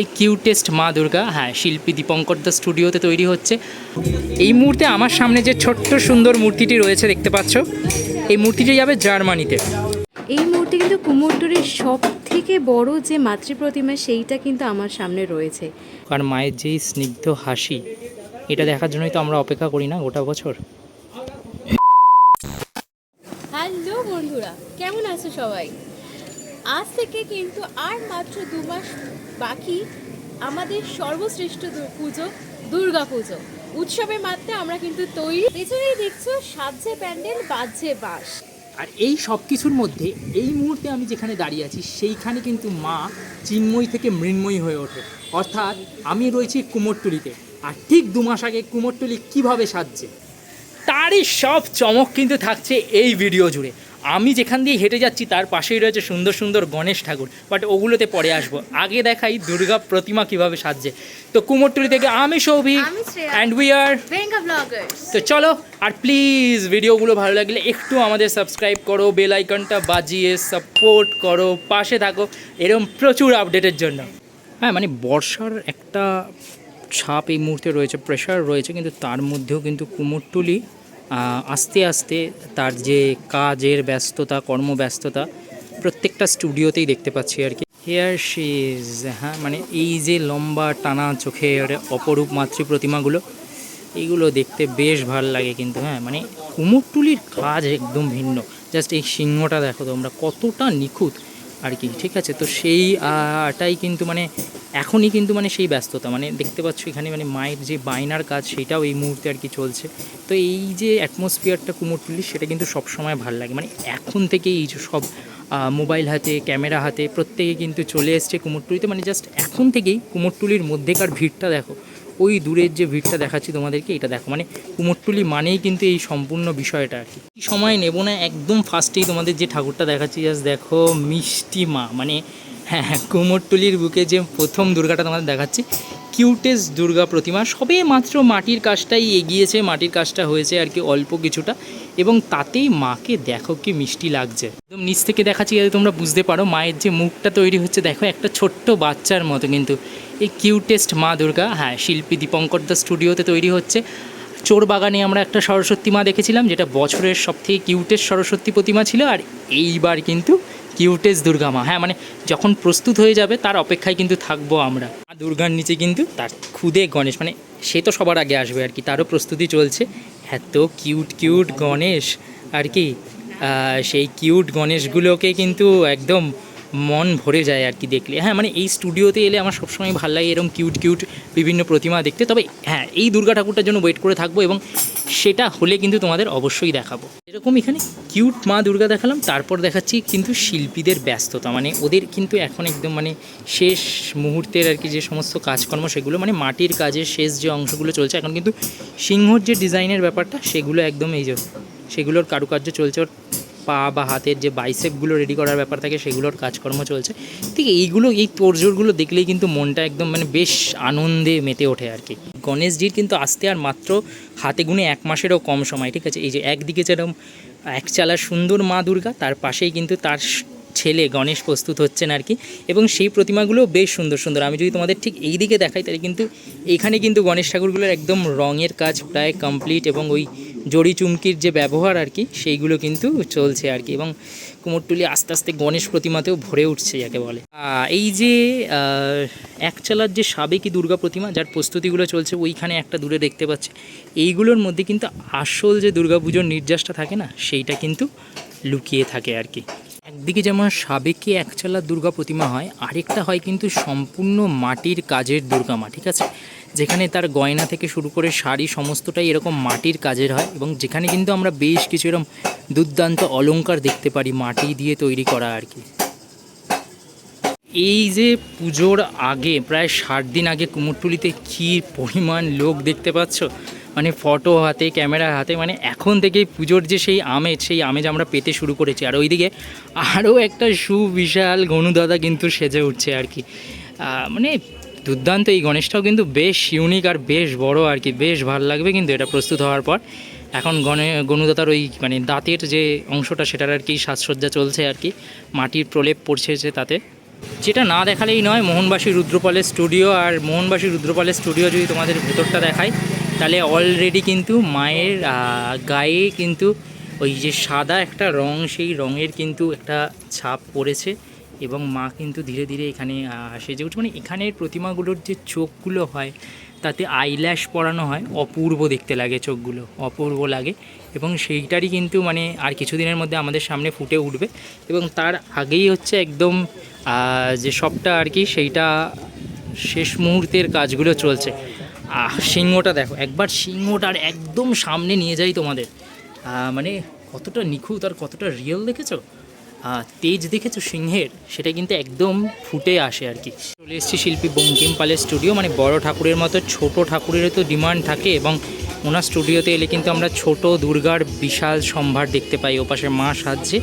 এই কিউটেস্ট মা দুর্গা হ্যাঁ শিল্পী দীপঙ্কর দা স্টুডিওতে তৈরি হচ্ছে। এই মুহূর্তে আমার সামনে যে ছোট্ট সুন্দর মূর্তিটি রয়েছে দেখতে পাচ্ছ এই মূর্তিটি যাবে জার্মানিতে। এই মুহূর্তে কিন্তু কুমোরটুলির সব থেকে বড় যে মাতৃ প্রতিমা সেইটা কিন্তু আমার সামনে রয়েছে। আর মায়ের যেই স্নিগ্ধ হাসি এটা দেখার জন্যই তো আমরা অপেক্ষা করি না গোটা বছর। হ্যালো বন্ধুরা কেমন আছো সবাই? আজ থেকে কিন্তু আর মাত্র দু মাস বাকি আমাদের সর্বশ্রেষ্ঠ দু- পুজো দুর্গা পুজো। উৎসবের মাত্রা আমরা কিন্তু তৈরি। পেছনেই দেখছ সাজছে প্যান্ডেল বাজছে বাস আর এই সব কিছুর মধ্যে এই মুহূর্তে আমি যেখানে দাঁড়িয়ে আছি সেইখানে কিন্তু মা চিন্ময়ী থেকে মৃন্ময়ী হয়ে ওঠে। অর্থাৎ আমি রয়েছি কুমোরটুলিতে। আর ঠিক দু মাস আগে কুমোরটুলি কীভাবে সাজছে? তারই সব চমক কিন্তু থাকছে এই ভিডিও জুড়ে। আমি যেখান দিয়ে হেঁটে যাচ্ছি তার পাশেই রয়েছে সুন্দর সুন্দর গণেশ ঠাকুর। বাট ওগুলোতে পরে আসব। আগে দেখাই দুর্গা প্রতিমা কীভাবে সাজছে। তো কুমোরটুলি থেকে আমি সৌভিক অ্যান্ড উই আর তো চলো আর প্লিজ ভিডিওগুলো ভালো লাগলে একটু আমাদের সাবস্ক্রাইব করো বেল আইকনটা বাজিয়ে সাপোর্ট করো পাশে থাকো। এরকম প্রচুর আপডেটের জন্য। হ্যাঁ মানে বর্ষার একটা ছাপ এই মুহূর্তে রয়েছে প্রেশার রয়েছে কিন্তু তার মধ্যেও কিন্তু কুমোরটুলি আস্তে আস্তে তার যে কাজের ব্যস্ততা, কর্মব্যস্ততা প্রত্যেকটা স্টুডিওতেই দেখতে পাচ্ছি আর কি। হেয়ার শেজ হ্যাঁ মানে এই যে লম্বা টানা চোখের অপরূপ মাতৃ প্রতিমাগুলো এইগুলো দেখতে বেশ ভালো লাগে কিন্তু হ্যাঁ মানে কুমোরটুলির কাজ একদম ভিন্ন। জাস্ট এই সিংহটা দেখো তোমরা, কতটা নিখুঁত। আর কি, ঠিক আছে? তো সেই আটাই কিন্তু মানে এখনই কিন্তু মানে সেই ব্যস্ততা। মানে দেখতে পাচ্ছ এখানে মানে মায়ের যে বাইনার কাজ, সেটাও এই মুহূর্তে আর কি চলছে। তো এই যে অ্যাটমসফিয়ারটা কুমোরটুলির সেটা কিন্তু সব সময় ভালো লাগে। মানে এখন থেকেই এই সব মোবাইল হাতে ক্যামেরা হাতে প্রত্যেকে কিন্তু চলে এসছে কুমোরটুলিতে মানে জাস্ট এখন থেকেই কুমোরটুলির মধ্যেকার ভিড়টা দেখো। ওই দূরের যে ভিড়টা দেখাচ্ছি তোমাদেরকে, এটা দেখো। মানে কুমোরটুলি মানেই কিন্তু এই সম্পূর্ণ বিষয়টা আর কি। সময় নেব না, একদম ফার্স্টেই তোমাদের যে ঠাকুরটা দেখাচ্ছি জাস্ট দেখো, মিষ্টি মা। মানে হ্যাঁ কুমোরটুলির বুকে যে প্রথম দুর্গাটা তোমাদের দেখাচ্ছি কিউটেস্ট দুর্গা প্রতিমা, সবে মাত্র মাটির কাজটাই এগিয়েছে, মাটির কাজটা হয়েছে আর কি অল্প কিছুটা। এবং তাতেই মাকে দেখো কি মিষ্টি লাগছে। একদম নিচ থেকে দেখাচ্ছি যাতে তোমরা বুঝতে পারো, মায়ের যে মুখটা তৈরি হচ্ছে, দেখো একটা ছোট্ট বাচ্চার মতো কিন্তু। এই কিউটেস্ট মা দুর্গা হ্যাঁ শিল্পী দীপঙ্কর দা স্টুডিওতে তৈরি হচ্ছে। চোর বাগানে আমরা একটা সরস্বতী মা দেখেছিলাম, যেটা বছরের সবথেকে কিউটেস্ট সরস্বতী প্রতিমা ছিল, আর এইবার কিন্তু কিউটেস্ট দুর্গা মা। হ্যাঁ মানে যখন প্রস্তুত হয়ে যাবে, তার অপেক্ষায় কিন্তু থাকব আমরা। দুর্গার নিচে কিন্তু তার খুদে গণেশ মানে সে তো সবার আগে আসবে আর কি, তারও প্রস্তুতি চলছে। এত কিউট কিউট গণেশ, আর কি সেই কিউট গণেশগুলোকে কিন্তু একদম মন ভরে যায় আর কি দেখলে। হ্যাঁ মানে এই স্টুডিওতে এলে আমার সবসময় ভালো লাগে এরকম কিউট কিউট বিভিন্ন প্রতিমা দেখতে। তবে হ্যাঁ এই দুর্গা ঠাকুরটার জন্য ওয়েট করে থাকব এবং সেটা হলে কিন্তু তোমাদের অবশ্যই দেখাবো। এরকম এখানে কিউট মা দুর্গা দেখালাম, তারপর দেখাচ্ছি কিন্তু শিল্পীদের ব্যস্ততা। মানে ওদের কিন্তু এখন একদম মানে শেষ মুহূর্তের আর কি যে সমস্ত কাজকর্ম, সেগুলো মানে মাটির কাজের শেষ যে অংশগুলো চলছে, এখন কিন্তু সিংহর যে ডিজাইনের ব্যাপারটা, সেগুলো একদম এই যে, সেগুলোর কারুকার্য চলছে। পা বা হাতের যে বাইসেপগুলো রেডি করার ব্যাপার থাকে, সেগুলোর কাজকর্ম চলছে। ঠিক এইগুলো, এই তোড়জোড়গুলো দেখলেই কিন্তু মনটা একদম মানে বেশ আনন্দে মেতে ওঠে আর কি। গণেশজির কিন্তু আসতে আর মাত্র হাতে গুনে এক মাসেরও কম সময়, ঠিক আছে? এই যে একদিকে যেরকম এক চালা সুন্দর মা দুর্গা, তার পাশেই কিন্তু তার ছেলে গণেশ প্রস্তুত হচ্ছেন আর কি। এবং সেই প্রতিমাগুলো বেশ সুন্দর সুন্দর। আমি যদি তোমাদের ঠিক এই দিকে দেখাই, তাহলে কিন্তু এখানে কিন্তু গণেশ ঠাকুরগুলোর একদম রঙের কাজ প্রায় কমপ্লিট এবং ওই জড়ি চুমকির যে ব্যবহার আর কি, সেইগুলো কিন্তু চলছে আর কি। এবং কুমোরটুলি আস্তে আস্তে গণেশ প্রতিমাতেও ভরে উঠছে, যাকে বলে। এই যে এক একচালার যে সাবেকি দুর্গা প্রতিমা, যার প্রস্তুতিগুলো চলছে, ওইখানে একটা দূরে দেখতে পাচ্ছে। এইগুলোর মধ্যে কিন্তু আসল যে দুর্গাপুজোর নির্যাসটা থাকে না, সেইটা কিন্তু লুকিয়ে থাকে আর কি। একদিকে যেমন সাবেকি একচালা দুর্গা প্রতিমা হয়, আরেকটা হয় কিন্তু সম্পূর্ণ মাটির কাজের দুর্গা মা, ঠিক আছে? যেখানে তার গয়না থেকে শুরু করে শাড়ি সমস্তটাই এরকম মাটির কাজের হয় এবং যেখানে কিন্তু আমরা বেশ কিছু এরকম দুর্দান্ত অলঙ্কার দেখতে পারি মাটি দিয়ে তৈরি করা আর কি। এই যে পুজোর আগে, প্রায় ষাট দিন আগে কুমোরটুলিতে কী পরিমাণ লোক দেখতে পাচ্ছ? মানে ফটো হাতে, ক্যামেরা হাতে মানে এখন থেকেই পুজোর যে সেই আমেজ সেই আমেজ আমরা পেতে শুরু করেছি। আর ওইদিকে আরও একটা সুবিশাল গনুদাদা কিন্তু সেজে উঠছে আর কি। মানে দুর্দান্ত এই গণেশটাও কিন্তু বেশ ইউনিক আর বেশ বড় আর কি, বেশ ভালো লাগবে কিন্তু এটা প্রস্তুত হওয়ার পর। এখন গণে গণুদাতার ওই মানে দাঁতের যে অংশটা, সেটার আর কি সাজসজ্জা চলছে আর কি। মাটির প্রলেপ পড়ছে তাতে। যেটা না দেখালেই নয়, মোহনবাসী রুদ্রপালের স্টুডিও আর মোহনবাসী রুদ্রপালের স্টুডিও যদি তোমাদের ভেতরটা দেখায় তাহলে অলরেডি কিন্তু মায়ের গায়ে কিন্তু ওই যে সাদা একটা রং, সেই রঙের কিন্তু একটা ছাপ পড়েছে এবং মা কিন্তু ধীরে ধীরে এখানে সেজে উঠছে। মানে এখানের প্রতিমাগুলোর যে চোখগুলো হয়, তাতে আইল্যাশ পরানো হয়, অপূর্ব দেখতে লাগে চোখগুলো, অপূর্ব লাগে। এবং সেইটারই কিন্তু মানে আর কিছুদিনের মধ্যে আমাদের সামনে ফুটে উঠবে। এবং তার আগেই হচ্ছে একদম যে সবটা আর কি, সেইটা শেষ মুহূর্তের কাজগুলো চলছে। আহ সিংহটা দেখো, একবার সিংহটার একদম সামনে নিয়ে যাই তোমাদের। মানে কতটা নিখুঁত আর কতটা রিয়েল দেখেছ? তেজ দেখেছ সিংহের? সেটা কিন্তু একদম ফুটে আসে আর কি। চলে এসেছি শিল্পী বঙ্কিম পালের স্টুডিও মানে বড় ঠাকুরের মতো ছোট ঠাকুরেরও তো ডিমান্ড থাকে এবং ওনার স্টুডিওতে এলে কিন্তু আমরা ছোট দুর্গার বিশাল সম্ভার দেখতে পাই। ওপাশে মা সাজছে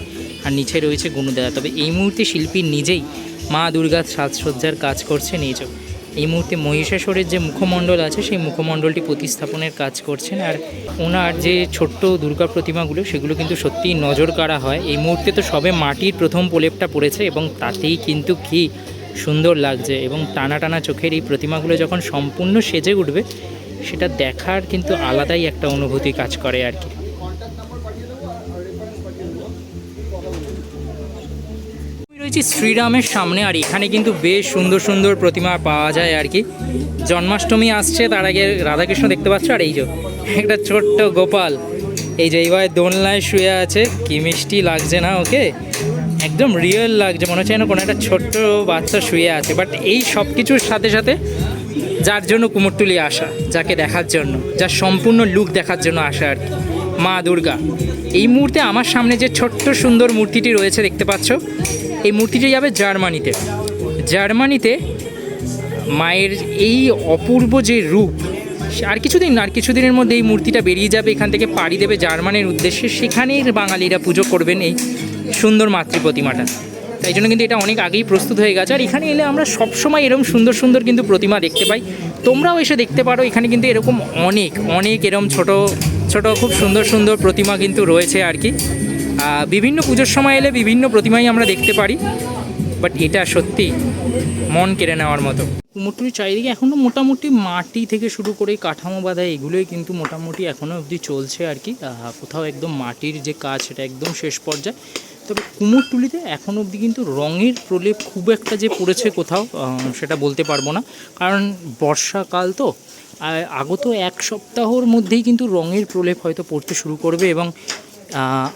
আর নিচে রয়েছে গুণদেয়া তবে এই মুহূর্তে শিল্পী নিজেই মা দুর্গার সাজসজ্জার কাজ করছে যে এই মুহূর্তে মহিষাসুরের যে মুখমণ্ডল আছে, সেই মুখমণ্ডলটি প্রতিস্থাপনের কাজ করছেন। আর ওনার যে ছোট্ট দুর্গা প্রতিমাগুলো, সেগুলো কিন্তু সত্যিই নজর কাড়া হয়। এই মুহূর্তে তো সবে মাটির প্রথম প্রলেপটা পড়েছে এবং তাতেই কিন্তু কি সুন্দর লাগছে এবং টানা টানা চোখের এই প্রতিমাগুলো যখন সম্পূর্ণ সেজে উঠবে, সেটা দেখার কিন্তু আলাদাই একটা অনুভূতি কাজ করে আর কি। রয়েছি শ্রীরামের সামনে, আর এখানে কিন্তু বেশ সুন্দর সুন্দর প্রতিমা পাওয়া যায় আর কি। জন্মাষ্টমী আসছে, তার আগে রাধাকৃষ্ণ দেখতে পাচ্ছ? আর এই যে, একটা ছোট্ট গোপাল, এই যে এইভাবে দোলনায় শুয়ে আছে। কি মিষ্টি লাগছে না ওকে? একদম রিয়েল লাগছে, মনে হচ্ছে যেন কোনো একটা ছোট্ট বাচ্চা শুয়ে আছে। বাট এই সব কিছুর সাথে সাথে যার জন্য কুমোরটুলি আসা, যাকে দেখার জন্য, যার সম্পূর্ণ লুক দেখার জন্য আসা আর কি। মা দুর্গা। এই মুহূর্তে আমার সামনে যে ছোট্ট সুন্দর মূর্তিটি রয়েছে, দেখতে পাচ্ছ? এই মূর্তিটি যাবে জার্মানিতে। জার্মানিতে মায়ের এই অপূর্ব যে রূপ, আর কিছুদিন আর কিছুদিনের মধ্যে এই মূর্তিটা বেরিয়ে যাবে, এখান থেকে পাড়ি দেবে জার্মানির উদ্দেশ্যে। সেখানেই বাঙালিরা পুজো করবেন এই সুন্দর মাতৃ প্রতিমাটা তাই জন্য কিন্তু এটা অনেক আগেই প্রস্তুত হয়ে গেছে। আর এখানে এলে আমরা সবসময় এরকম সুন্দর সুন্দর কিন্তু প্রতিমা দেখতে পাই। তোমরাও এসে দেখতে পারো, এখানে কিন্তু এরকম অনেক অনেক এরকম ছোট ছোট, খুব সুন্দর সুন্দর প্রতিমা কিন্তু রয়েছে আর কি। বিভিন্ন পুজোর সময় এলে বিভিন্ন প্রতিমাই আমরা দেখতে পারি বাট এটা সত্যি মন কেড়ে নেওয়ার মতো। কুমোরটুলির চারিদিকে এখনও মোটামুটি মাটি থেকে শুরু করে কাঠামো বাঁধা এগুলোই কিন্তু মোটামুটি এখনও অবধি চলছে আর কি। কোথাও একদম মাটির যে কাজ সেটা একদম শেষ পর্যায়ে। তবে কুমোরটুলিতে এখন অবধি কিন্তু রঙের প্রলেপ খুব একটা যে পড়েছে কোথাও সেটা বলতে পারব না। কারণ বর্ষাকাল তো আগত এক সপ্তাহর মধ্যেই কিন্তু রঙের প্রলেপ হয়তো পড়তে শুরু করবে এবং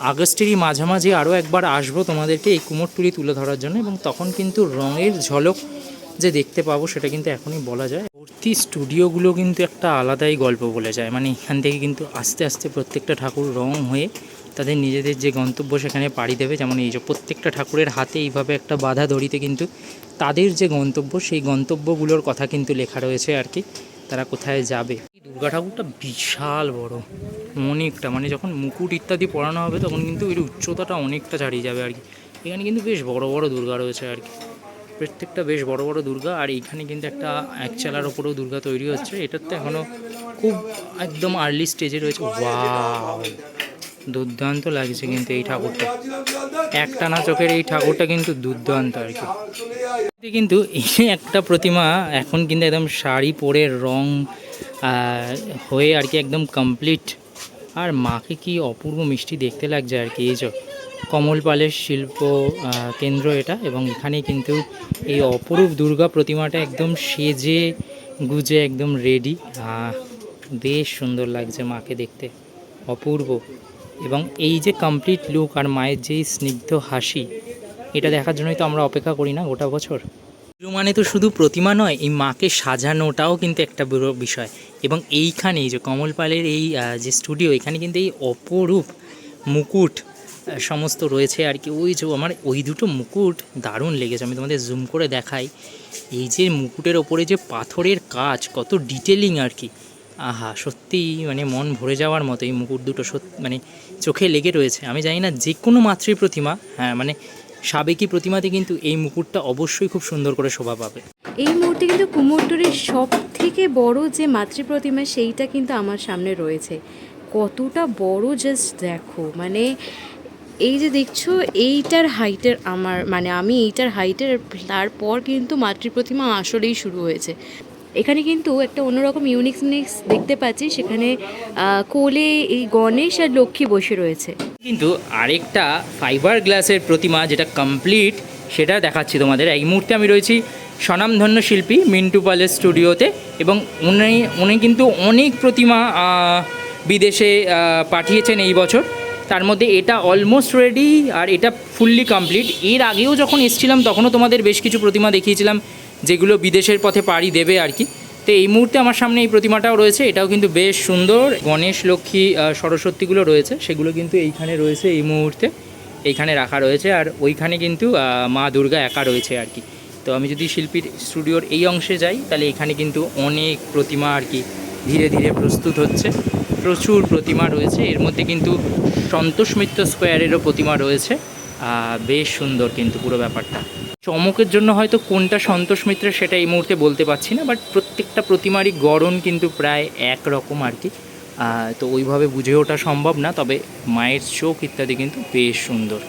আগস্টেরই মাঝামাঝি আরও একবার আসব তোমাদেরকে এই কুমোরটুলি তুলে ধরার জন্য এবং তখন কিন্তু রঙের ঝলক যে দেখতে পাবো সেটা কিন্তু এখনই বলা যায়। ভর্তি স্টুডিওগুলো কিন্তু একটা আলাদাই গল্প বলে যায়। মানে এখান থেকে কিন্তু আস্তে আস্তে প্রত্যেকটা ঠাকুর রং হয়ে তাদের নিজেদের যে গন্তব্য সেখানে পাড়ি দেবে। যেমন এই যে প্রত্যেকটা ঠাকুরের হাতে এইভাবে একটা বাধা দড়িতে কিন্তু তাদের যে গন্তব্য, সেই গন্তব্যগুলোর কথা কিন্তু লেখা রয়েছে আর কি। তারা কোথায় যাবে? দুর্গা ঠাকুরটা বিশাল বড়। অনেকটা মানে যখন মুকুট ইত্যাদি পরানো হবে তখন কিন্তু এর উচ্চতাটা অনেকটা ছাড়িয়ে যাবে আর কি। এখানে কিন্তু বেশ বড় বড় দুর্গা রয়েছে আর কি। প্রত্যেকটা বেশ বড় বড় দুর্গা আর এইখানে কিন্তু একটা এক চালার ওপরেও দুর্গা তৈরি হচ্ছে। এটার তো এখনও খুব একদম আর্লি স্টেজে রয়েছে। ওয়াও দুর্দান্ত লাগছে কিন্তু এই ঠাকুরটা। একটানা চোখের এই ঠাকুরটা কিন্তু দুর্দান্ত আর কি। কিন্তু এই একটা প্রতিমা এখন কিন্তু একদম শাড়ি পরে রং হয়ে আর কি একদম কমপ্লিট আর মাকে কি অপূর্ব মিষ্টি দেখতে লাগছে আর কি, এই যে কমল পালের শিল্প কেন্দ্র এটা এবং এখানে কিন্তু এই অপরূপ দুর্গা প্রতিমাটা একদম সেজে গুজে একদম রেডি বেশ সুন্দর লাগছে মাকে দেখতে, অপূর্ব। এবং এই যে কমপ্লিট লুক আর মায়ের যেই স্নিগ্ধ হাসি, এটা দেখার জন্যই তো আমরা অপেক্ষা করি না গোটা বছর। পুজো মানে তো শুধু প্রতিমা নয়, এই মাকে সাজানোটাও কিন্তু একটা বড় বিষয়। এবং এইখানে যে কমল পালের এই যে স্টুডিও এখানে কিন্তু এই অপরূপ মুকুট সমস্ত রয়েছে আর কি। ওই যে আমার ওই দুটো মুকুট দারুণ লেগেছে, আমি তোমাদের জুম করে দেখাই। এই যে মুকুটের ওপরে যে পাথরের কাজ, কত ডিটেলিং আর কি। আহা সত্যিই মানে মন ভরে যাওয়ার মতো এই মুকুট দুটো সত্যি মানে চোখে লেগে রয়েছে। আমি জানি না যে কোনো মাতৃ প্রতিমা হ্যাঁ মানে সাবেকি প্রতিমাতে কিন্তু এই মুকুটটা অবশ্যই খুব সুন্দর করে শোভা পাবে। এই মুহূর্তে কিন্তু কুমোরটুলির সব থেকে বড় যে মাতৃ প্রতিমা সেইটা কিন্তু আমার সামনে রয়েছে। কতটা বড় জাস্ট দেখো মানে এই যে দেখছ, এইটার হাইটের আমার মানে আমি এইটার হাইটের তারপর কিন্তু মাতৃ প্রতিমা আসলেই শুরু হয়েছে। এখানে কিন্তু একটা অন্যরকম ইউনিকনেস দেখতে পাচ্ছি। সেখানে কোলে এই গণেশ আর লক্ষ্মী বসে রয়েছে। কিন্তু আরেকটা ফাইবার গ্লাসের প্রতিমা যেটা কমপ্লিট সেটা দেখাচ্ছি তোমাদের। এই মুহূর্তে আমি রয়েছি স্বনামধন্য শিল্পী মিন্টু পালের স্টুডিওতে এবং উনি উনি কিন্তু অনেক প্রতিমা বিদেশে পাঠিয়েছেন এই বছর। তার মধ্যে এটা অলমোস্ট রেডি আর এটা ফুললি কমপ্লিট এর আগেও যখন এসেছিলাম, তখনও তোমাদের বেশ কিছু প্রতিমা দেখিয়েছিলাম। যেগুলো বিদেশের পথে পাড়ি দেবে আর কি। তো এই মুহূর্তে আমার সামনে এই প্রতিমাটাও রয়েছে, এটাও কিন্তু বেশ সুন্দর। গণেশ, লক্ষ্মী সরস্বতীগুলো রয়েছে, সেগুলো কিন্তু এইখানে রয়েছে এই মুহূর্তে, এইখানে রাখা রয়েছে। আর ওইখানে কিন্তু মা দুর্গা একা রয়েছে আর কি। তো আমি যদি শিল্পীর স্টুডিওর এই অংশে যাই, তাহলে এখানে কিন্তু অনেক প্রতিমা আর কি ধীরে ধীরে প্রস্তুত হচ্ছে। প্রচুর প্রতিমা রয়েছে, এর মধ্যে কিন্তু সন্তোষ মিত্র স্কোয়ারেরও প্রতিমা রয়েছে। বেশ সুন্দর কিন্তু পুরো ব্যাপারটা। চমকের জন্য হয়তো কোনটা সন্তোষ মিত্রের সেটা এই মুহূর্তে বলতে পারছি না বাট প্রত্যেকটা প্রতিমারই গড়ন কিন্তু প্রায় এক রকম আর কি। তো ওইভাবে বুঝে ওঠা সম্ভব না, তবে মায়ের চোখ ইত্যাদি কিন্তু বেশ সুন্দর।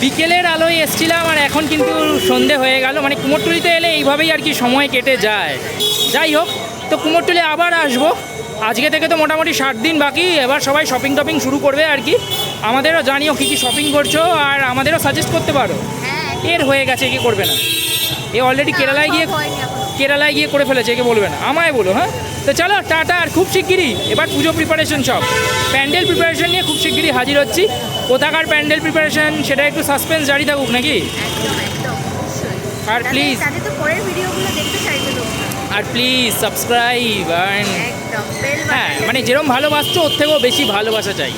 বিকেলের আলোয় এসছিলাম আর এখন কিন্তু সন্ধে হয়ে গেল মানে কুমোরটুলিতে এলে এইভাবেই আর কি সময় কেটে যায়। যাই হোক, তো কুমোরটুলি আবার আসব। আজকে থেকে তো মোটামুটি ষাট দিন বাকি, এবার সবাই শপিং টপিং শুরু করবে আর কি। আমাদেরও জানিও কী কী শপিং করছ আর আমাদেরও সাজেস্ট করতে পারো। এর হয়ে গেছে কি করবে না। এ অলরেডি কেরালায় গিয়ে কেরালায় গিয়ে করে ফেলেছে একে বলবে না। আমায় বলো হ্যাঁ? তো চলো টাটা আর খুব শিগগিরই। এবার পুজো প্রিপারেশন সব। প্যান্ডেল প্রিপারেশন নিয়ে খুব শিগগিরই হাজির হচ্ছি। কোথাকার প্যান্ডেল প্রিপারেশন সেটা একটু সাসপেন্স জারি থাকুক নাকি? আর প্লিজ আর প্লিজ সাবস্ক্রাইব হ্যাঁ মানে যেরকম ভালোবাসছো ওর থেকেও বেশি ভালোবাসা চাই।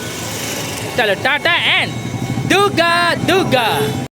চলো টাটা অ্যান্ড দুর্গা দুর্গা